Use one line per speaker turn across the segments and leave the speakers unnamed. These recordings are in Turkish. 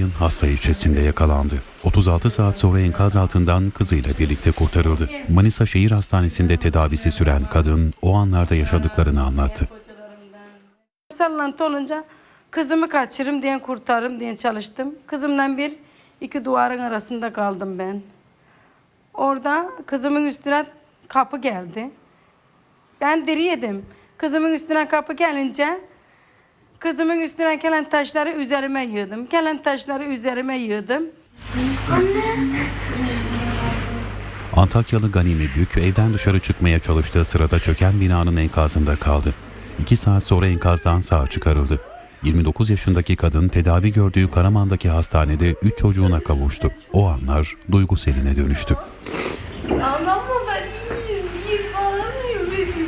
Hatay'ın Hassa ilçesinde yakalandı. 36 saat sonra enkaz altından kızıyla birlikte kurtarıldı. Manisa Şehir Hastanesi'nde tedavisi süren kadın o anlarda yaşadıklarını anlattı.
Sallantı olunca kızımı kaçırırım diye kurtarırım diye çalıştım. Kızımla bir iki duvarın arasında kaldım ben. Orada kızımın üstüne kapı geldi. Ben diri yedim. Kızımın üstüne kapı gelince kızımın üstüne gelen taşları üzerime yığdım. Gelen taşları üzerime yığdım.
Antakyalı Ganimi Bük evden dışarı çıkmaya çalıştığı sırada çöken binanın enkazında kaldı. İki saat sonra enkazdan sağ çıkarıldı. 29 yaşındaki kadın tedavi gördüğü Karaman'daki hastanede 3 çocuğuna kavuştu. O anlar duygu seline dönüştü.
Ağlama ben iyiyim. İyiyim ağlamıyorum benim.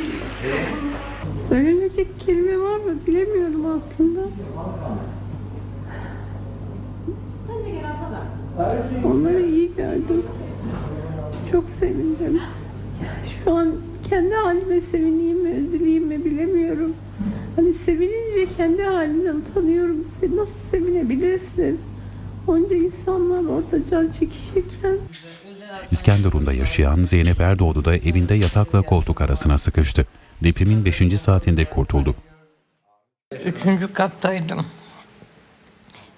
Söylenecek kelime var mı bilemiyorum aslında. Onları iyi gördüm. Çok sevindim. Şu an kendi halime sevineyim mi, üzüleyim mi bilemiyorum. Hani sevinince kendi halimden utanıyorum. Sen nasıl sevinebilirsin? Onca insanlar orada can çekişirken.
İskenderun'da yaşayan Zeynep Erdoğdu da evinde yatakla koltuk arasına sıkıştı. Depremin 5. saatinde kurtuldu.
Üçüncü kattaydım.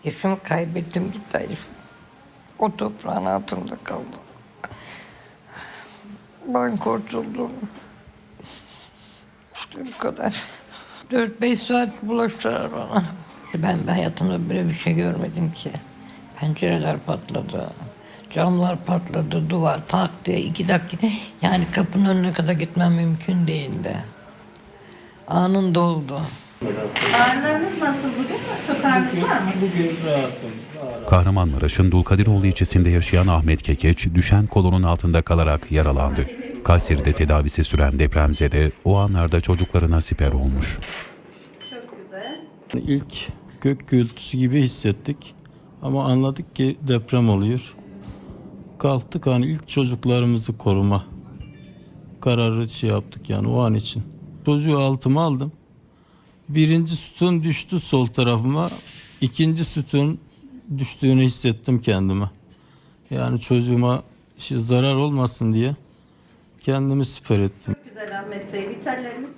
Eşimi kaybettim gitti herif. O toprağın altında kaldı. Ben kurtuldum. İşte bu kadar. 4-5 saat bulaştılar bana. Ben hayatımda böyle bir şey görmedim ki. Pencereler patladı. Camlar patladı, duvar tak diye iki dakika. Yani kapının önüne kadar gitmem mümkün değildi. Anında oldu.
Ağrılarınız nasıl bugün? Çok ağrınız var mı?
Bugün rahatım.
Kahramanmaraş'ın Dulkadiroğlu ilçesinde yaşayan Ahmet Kekeç düşen kolonun altında kalarak yaralandı. Kayseri'de tedavisi süren depremzede o anlarda çocuklarına siper olmuş.
İlk gök gürültüsü gibi hissettik. Ama anladık ki deprem oluyor. Kalktık hani ilk çocuklarımızı koruma kararı şey yaptık yani o an için. Çocuğu altıma aldım. Birinci sütun düştü sol tarafıma. İkinci sütun düştüğünü hissettim kendime. Yani çocuğuma şey, zarar olmasın diye kendimi siper ettim.
Güzel Ahmet Bey. Vitallerimiz